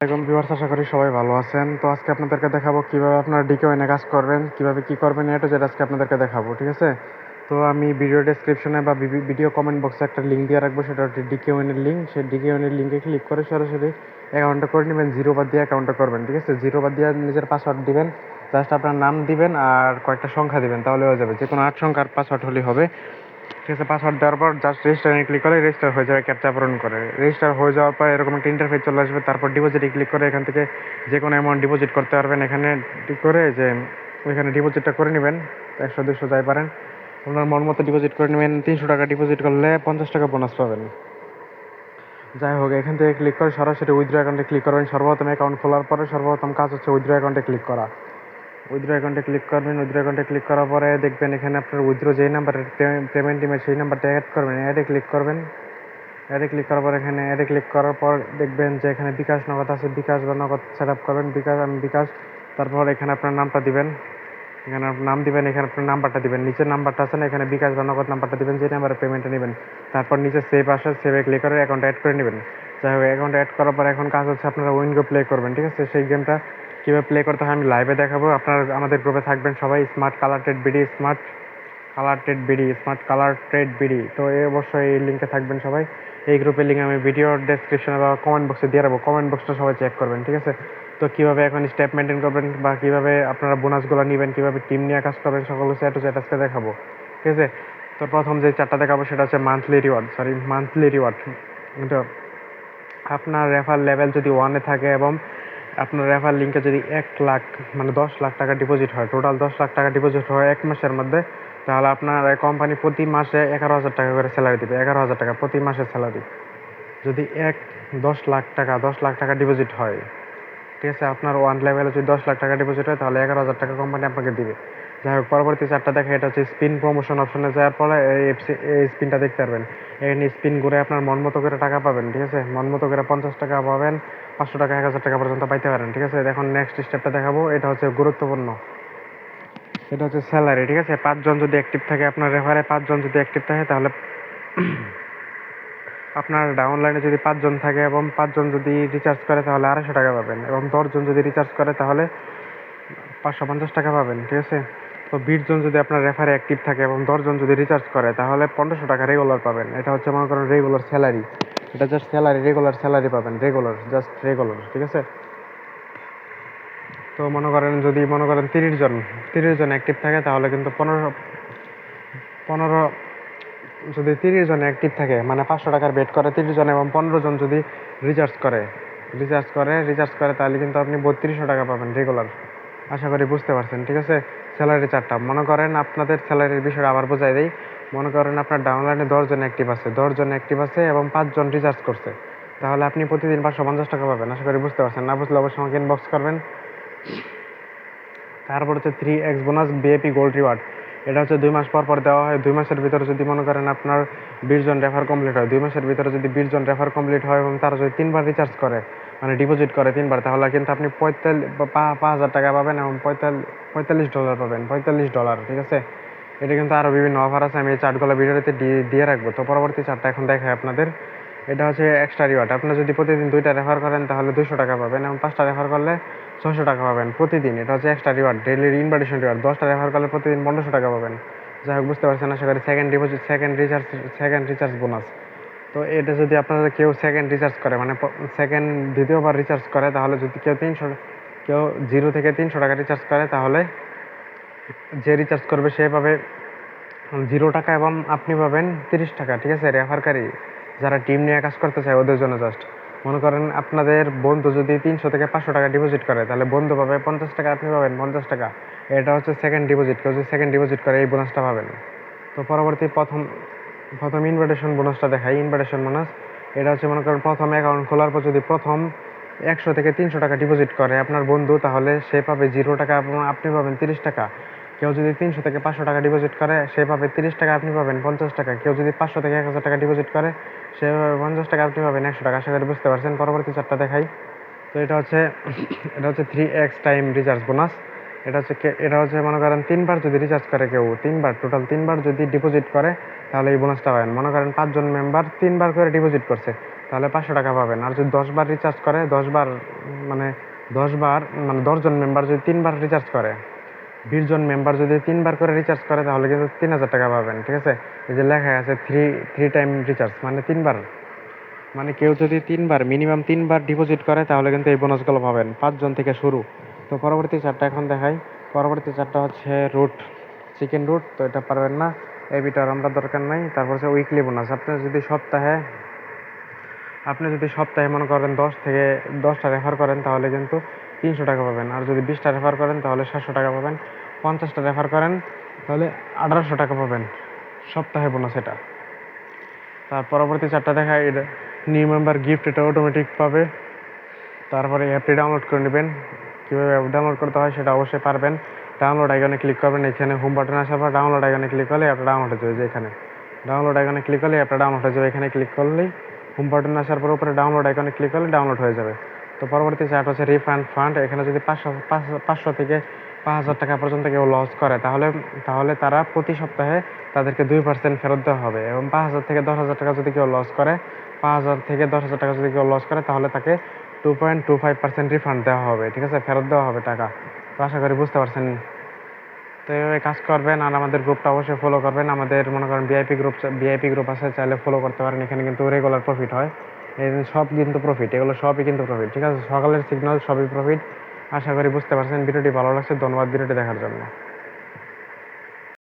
আসসালামাইকুম ভিউয়ার্স আশা করি সবাই ভালো আছেন। তো আজকে আপনাদেরকে দেখাবো কীভাবে আপনারা ডিকেওয়াইনে কাজ করবেন, কীভাবে কি করবেন এটা যেটা আজকে আপনাদেরকে দেখাবো, ঠিক আছে? তো আমি ভিডিও ডেসক্রিপশনে বা ভিডিও কমেন্ট বক্সে একটা লিঙ্ক দিয়ে রাখব, সেটা হচ্ছে ডিকেওয়াইনের লিঙ্ক সেই ডিকেওয়াইনের লিঙ্কে ক্লিক করে সরাসরি অ্যাকাউন্টটা করে নেবেন জিরো বাদ দিয়ে অ্যাকাউন্টটা করবেন, ঠিক আছে? জিরো বাদ দিয়ে নিজের পাসওয়ার্ড দিবেন জাস্ট আপনার নাম দিবেন আর কয়েকটা সংখ্যা দিবেন, তাহলে হয়ে যাবে। যে কোনো আট সংখ্যার পাসওয়ার্ড হলেই হবে। ঠিক আছে পাসওয়ার্ড দেওয়ার পর জাস্ট রেজিস্টারে ক্লিক করে রেজিস্টার হয়ে যাবে ক্যাপচা পূরণ করে। রেজিস্টার হয়ে যাওয়ার পর এরকম একটা ইন্টারফেস চলে আসবে, তারপর ডিপোজিটে ক্লিক করে এখান থেকে যে কোনো অ্যামাউন্ট ডিপোজিট করতে পারবেন। এখানে করে যে ওইখানে ডিপোজিটটা করে নেবেন, একশো, দুশো যাই পারেন। আপনার মন মতো ডিপোজিট করে নেবেন, তিনশো টাকা ডিপোজিট করলে পঞ্চাশ টাকা বোনাস পাবেন। যাই হোক, এখান থেকে ক্লিক করে সরাসরি উইথড্র অ্যাকাউন্টে ক্লিক করবেন। সর্বপ্রথম অ্যাকাউন্ট খোলার পরে সর্বপ্রথম কাজ হচ্ছে উইথড্র অ্যাকাউন্টে ক্লিক করা। উইথড্র অ্যাকাউন্টে ক্লিক করবেন, উইথড্র অ্যাকাউন্টে ক্লিক করার পরে দেখবেন এখানে আপনার উইথড্র যেই নাম্বারে পেমেন্ট ইমেজ সেই নাম্বারটা অ্যাড করবেন অ্যাডে ক্লিক করবেন। অ্যাডে ক্লিক করার পর এখানে অ্যাডে ক্লিক করার পর দেখবেন যে এখানে বিকাশ নগদ আছে, বিকাশ বা নগদ সেট আপ করবেন, বিকাশ, আমি বিকাশ, তারপর এখানে আপনার নামটা দিবেন। এখানে আপনার নাম দিবেন, এখানে আপনার নাম্বারটা দিবেন। নিচের নাম্বারটা আছে না, এখানে বিকাশ বা নগদ নাম্বারটা দিবেন যে নাম্বারে পেমেন্টটা নেবেন। তারপর নিচে সেভ আসে সেভে ক্লিক করে অ্যাকাউন্ট অ্যাড করে নেবেন। যাই হোক অ্যাকাউন্ট অ্যাড করার পর এখন কাজ হচ্ছে আপনারা উইনগো প্লে করবেন, ঠিক আছে? সেই গেমটা কীভাবে প্লে করতে হয় আমি লাইভে দেখাবো। আপনারা আমাদের গ্রুপে থাকবেন সবাই smart colour trade BD smart colour trade BD smart colour trade BD তো এই অবশ্যই এই লিঙ্কে থাকবেন সবাই। এই গ্রুপের লিঙ্ক আমি ভিডিও ডেসক্রিপশনে বা কমেন্ট বক্সে দিয়ে রাখব। কমেন্ট বক্সটা সবাই চেক করবেন, ঠিক আছে? তো কীভাবে এখন স্টেপ মেনটেন করবেন বা কীভাবে আপনারা বোনাসগুলো নেবেন, কীভাবে টিম নিয়ে কাজ করবেন, সকল একটু আজকে দেখাবো, ঠিক আছে? তো প্রথম যে চারটা দেখাবো সেটা হচ্ছে monthly reward sorry monthly reward তো আপনার রেফার লেভেল যদি ওয়ানে থাকে এবং আপনার রেফার লিঙ্কে যদি এক লাখ মানে দশ লাখ টাকা ডিপোজিট হয় টোটাল দশ লাখ টাকা ডিপোজিট হয় এক মাসের মধ্যে, তাহলে আপনার কোম্পানি প্রতি মাসে এগারো হাজার টাকা করে স্যালারি দেবে, এগারো হাজার টাকা প্রতি মাসে স্যালারি যদি এক, দশ লাখ টাকা, দশ লাখ টাকা ডিপোজিট হয় ঠিক আছে, আপনার ওয়ান লেভেলে যদি দশ লাখ টাকা ডিপোজিট হয়, তাহলে এগারো হাজার টাকা কোম্পানি আপনাকে দিবে। যাই হোক, পরবর্তী চারটা দেখা এটা হচ্ছে স্পিন প্রমোশন অপশনে যাওয়ার পরে এই স্পিনটা দেখতে পারবেন। এখানে স্পিন ঘুরে আপনার মন মতো করে টাকা পাবেন, ঠিক আছে? মন মতো করে পঞ্চাশ টাকা পাবেন, পাঁচশো টাকা, এক হাজার টাকা পর্যন্ত পাইতে পারেন, ঠিক আছে? এখন নেক্সট স্টেপটা দেখাবো, এটা হচ্ছে গুরুত্বপূর্ণ। এটা হচ্ছে স্যালারি ঠিক আছে? পাঁচজন যদি অ্যাক্টিভ থাকে, আপনার রেফারে পাঁচজন যদি অ্যাক্টিভ থাকে, তাহলে আপনার ডাউনলাইনে যদি পাঁচজন থাকে এবং পাঁচজন যদি রিচার্জ করে, তাহলে আড়াইশো টাকা পাবেন এবং দশজন যদি রিচার্জ করে, তাহলে পাঁচশো পঞ্চাশ টাকা পাবেন, ঠিক আছে? তো বিশজন যদি আপনার রেফারে অ্যাক্টিভ থাকে এবং দশজন যদি রিচার্জ করে, তাহলে পনেরোশো টাকা রেগুলার পাবেন। এটা হচ্ছে মনে করেন রেগুলার স্যালারি এটা জাস্ট স্যালারি রেগুলার স্যালারি পাবেন রেগুলার জাস্ট রেগুলার ঠিক আছে? তো মনে করেন যদি মনে করেন তিরিশ জন তিরিশ জন অ্যাক্টিভ থাকে, তাহলে কিন্তু পনেরো পনেরো যদি তিরিশ জন অ্যাক্টিভ থাকে মানে পাঁচশো টাকার বেট করে, তিরিশ জন এবং পনেরো জন যদি রিচার্জ করে রিচার্জ করে রিচার্জ করে, তাহলে কিন্তু আপনি বত্রিশশো টাকা পাবেন রেগুলার আশা করি বুঝতে পারছেন, ঠিক আছে? স্যালারি চারটা মনে করেন আপনাদের স্যালারির বিষয়টা আবার বোঝাই দেই। মনে করেন আপনার ডাউনলাইনে দশজন অ্যাক্টিভ আছে দশজন অ্যাক্টিভ আছে এবং পাঁচজন রিচার্জ করছে। তাহলে আপনি প্রতিদিন পাঁচশো পঞ্চাশ টাকা পাবেন, আশা করি বুঝতে পারছেন। না বুঝলে অবশ্যই আমাকে ইনবক্স করবেন। তারপর হচ্ছে three x bonus B A P gold reward এটা হচ্ছে দুই মাস পর পর দেওয়া হয়। দুই মাসের ভিতরে যদি মনে করেন আপনার বিশ জন রেফার কমপ্লিট হয়, দুই মাসের ভিতরে যদি বিশ জন রেফার কমপ্লিট হয় এবং তারা যদি তিনবার রিচার্জ করে মানে ডিপোজিট করে তিনবার, তাহলে কিন্তু আপনি পঁয়তাল্লিশ পাঁচ হাজার টাকা পাবেন এবং পঁয়তাল্লিশ পঁয়তাল্লিশ ডলার পাবেন, পঁয়তাল্লিশ ডলার ঠিক আছে? এটা কিন্তু আরও বিভিন্ন অফার আছে, আমি এই চার্টগুলো ভিডিওতে দিয়ে রাখব। তো পরবর্তী চার্টটা এখন দেখায় আপনাদের। এটা হচ্ছে এক্সট্রা রিওয়ার্ড আপনি যদি প্রতিদিন দুইটা রেফার করেন, তাহলে দুশো টাকা পাবেন এবং পাঁচটা রেফার করলে ছশো টাকা পাবেন প্রতিদিন। এটা হচ্ছে extra reward daily invitation reward দশটা রেফার করলে প্রতিদিন পনেরোশো টাকা পাবেন। যাই হোক, বুঝতে পারছেন, আশা করি second deposit second recharge second recharge bonus তো এটা যদি আপনারা কেউ সেকেন্ড রিচার্জ করে মানে সেকেন্ড দ্বিতীয়বার রিচার্জ করে, তাহলে যদি কেউ তিনশো, কেউ জিরো থেকে তিনশো টাকা রিচার্জ করে, তাহলে যে রিচার্জ করবে, সে পাবে জিরো টাকা এবং আপনি পাবেন তিরিশ টাকা, ঠিক আছে? রেফারকারী যারা টিম নিয়ে কাজ করতে চায়, ওদের জন্য জাস্ট মনে করেন আপনাদের বন্ধু যদি তিনশো থেকে পাঁচশো টাকা ডিপোজিট করে, তাহলে বন্ধু পাবে পঞ্চাশ টাকা, আপনি পাবেন পঞ্চাশ টাকা। এটা হচ্ছে সেকেন্ড ডিপোজিট কেউ যদি সেকেন্ড ডিপোজিট করে, এই বোনাসটা পাবেন। তো পরবর্তী প্রথম প্রথম ইনভাইটেশন বোনাসটা দেখাই। ইনভাইটেশন বোনাস এটা হচ্ছে মনে করেন প্রথম অ্যাকাউন্ট খোলার পর যদি প্রথম একশো থেকে তিনশো টাকা ডিপোজিট করে আপনার বন্ধু, তাহলে সে পাবে জিরো টাকা এবং আপনি পাবেন তিরিশ টাকা। কেউ যদি তিনশো থেকে পাঁচশো টাকা ডিপোজিট করে, সে পাবে তিরিশ টাকা, আপনি পাবেন পঞ্চাশ টাকা। কেউ যদি পাঁচশো থেকে এক হাজার টাকা ডিপোজিট করে সে পাবে পঞ্চাশ টাকা আপনি পাবেন, একশো টাকা। আশা বুঝতে পারছেন। পরবর্তী চারটা দেখাই। তো এটা হচ্ছে এটা হচ্ছে three X time recharge bonus এটা হচ্ছে এটা হচ্ছে মনে করেন তিনবার যদি রিচার্জ করে কেউ, তিনবার টোটাল তিনবার যদি ডিপোজিট করে, তাহলে এই বোনাসটা পাবেন। মনে করেন পাঁচজন মেম্বার তিনবার করে ডিপোজিট করছে, তাহলে পাঁচশো টাকা পাবেন। আর যদি দশবার রিচার্জ করে, দশবার মানে দশবার মানে দশজন মেম্বার যদি তিনবার রিচার্জ করে বিশ জন মেম্বার যদি তিনবার করে রিচার্জ করে, তাহলে কিন্তু তিন হাজার টাকা পাবেন, ঠিক আছে? এই যে লেখা আছে থ্রি থ্রি টাইম রিচার্জ মানে তিনবার। মানে কেউ যদি তিনবার মিনিমাম তিনবার ডিপোজিট করে, তাহলে কিন্তু এই বোনাসগুলো পাবেন, পাঁচজন থেকে শুরু। তো পরবর্তী চারটা এখন দেখাই। পরবর্তী চারটা হচ্ছে রুট চিকেন রুট তো এটা পারবেন না। এই বিটার আমরা দরকার নাই। তারপর হচ্ছে উইকলি বোনাস আপনি যদি সপ্তাহে, আপনি যদি সপ্তাহে মনে করেন দশ থেকে দশটা রেফার করেন, তাহলে কিন্তু তিনশো টাকা পাবেন। আর যদি বিশটা রেফার করেন, তাহলে সাতশো টাকা পাবেন। পঞ্চাশটা রেফার করেন, তাহলে আঠারোশো টাকা পাবেন। সপ্তাহে বোনাস এটা। তার পরবর্তী চারটা দেখা এটা নিউ মেম্বার গিফট এটা অটোমেটিক পাবে। তারপরে অ্যাপটি ডাউনলোড করে নেবেন। কীভাবে অ্যাপ ডাউনলোড করতে হয় সেটা অবশ্যই পারবেন। ডাউনলোড আইকনে ক্লিক করবেন, এখানে হোম বাটন আসার পর ডাউনলোড আইকনে ক্লিক করলে অ্যাপটা ডাউনলোড হয়ে যাবে এখানে। ডাউনলোড আইকনে ক্লিক করলে অ্যাপটা ডাউনলোড হয়ে যাবে। এখানে ক্লিক করলেই হোম বাটন আসার পর উপরে ডাউনলোড আইকনে ক্লিক করলে ডাউনলোড হয়ে যাবে। তো পরবর্তী চার্ট হচ্ছে রিফান্ড ফান্ড এখানে যদি পাঁচশো পাঁচশো- থেকে পাঁচ হাজার টাকা পর্যন্ত কেউ লস করে, তাহলে তাহলে তারা প্রতি সপ্তাহে তাদেরকে দুই পার্সেন্ট ফেরত দেওয়া হবে এবং পাঁচ হাজার থেকে দশ হাজার টাকা যদি কেউ লস করে, পাঁচ হাজার থেকে দশ হাজার টাকা যদি কেউ লস করে, তাহলে তাকে two point two five percent refund দেওয়া হবে, ঠিক আছে? ফেরত দেওয়া হবে টাকা। তো আশা করি বুঝতে পারছেন। তো এইভাবে কাজ করবেন আর আমাদের গ্রুপটা অবশ্যই ফলো করবেন। আমাদের, মনে করেন ভিআইপি গ্রুপ ভিআইপি গ্রুপ আছে, চাইলে ফলো করতে পারেন। এখানে কিন্তু রেগুলার প্রফিট হয়। সব কিন্তু প্রফিট এগুলো সবই কিন্তু প্রফিট ঠিক আছে? সকালের সিগনাল সবই প্রফিট আশা করি বুঝতে পারছেন, ভিডিওটি ভালো লাগছে, ধন্যবাদ ভিডিওটি দেখার জন্য।